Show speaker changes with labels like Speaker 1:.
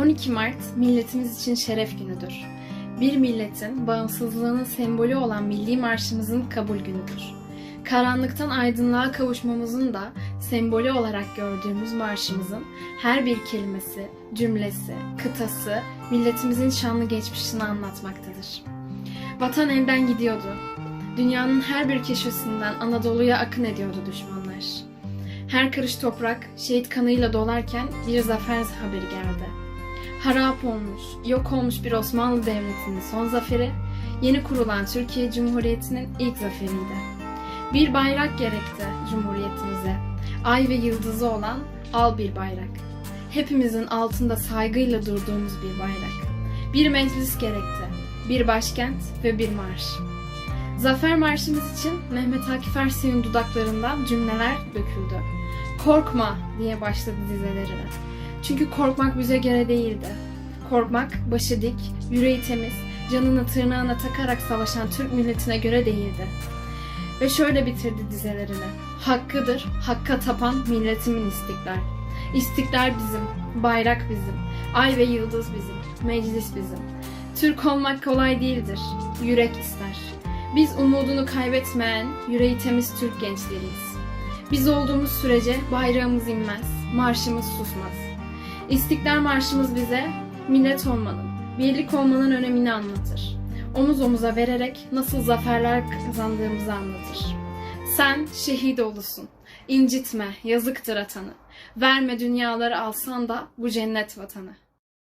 Speaker 1: 12 Mart milletimiz için şeref günüdür. Bir milletin bağımsızlığının sembolü olan milli marşımızın kabul günüdür. Karanlıktan aydınlığa kavuşmamızın da sembolü olarak gördüğümüz marşımızın her bir kelimesi, cümlesi, kıtası milletimizin şanlı geçmişini anlatmaktadır. Vatan elden gidiyordu. Dünyanın her bir köşesinden Anadolu'ya akın ediyordu düşmanlar. Her karış toprak şehit kanıyla dolarken bir zafer haberi geldi. Harap olmuş, yok olmuş bir Osmanlı Devleti'nin son zaferi, yeni kurulan Türkiye Cumhuriyeti'nin ilk zaferiydi. Bir bayrak gerekti Cumhuriyetimize, ay ve yıldızı olan al bir bayrak. Hepimizin altında saygıyla durduğumuz bir bayrak. Bir meclis gerekti, bir başkent ve bir marş. Zafer Marşımız için Mehmet Akif Ersoy'un dudaklarından cümleler döküldü. Korkma diye başladı dizelerine. Çünkü korkmak bize göre değildi. Korkmak başı dik, yüreği temiz, canını tırnağına takarak savaşan Türk milletine göre değildi. Ve şöyle bitirdi dizelerini. Hakkıdır, hakka tapan milletimin istiklal. İstiklal bizim, bayrak bizim, ay ve yıldız bizim, meclis bizim. Türk olmak kolay değildir, yürek ister. Biz umudunu kaybetmeyen, yüreği temiz Türk gençleriyiz. Biz olduğumuz sürece bayrağımız inmez, marşımız susmaz. İstiklal Marşımız bize millet olmanın, birlik olmanın önemini anlatır. Omuz omuza vererek nasıl zaferler kazandığımızı anlatır. Sen şehit olusun. incitme, yazıktır atanı. Verme dünyaları alsan da bu cennet vatanı.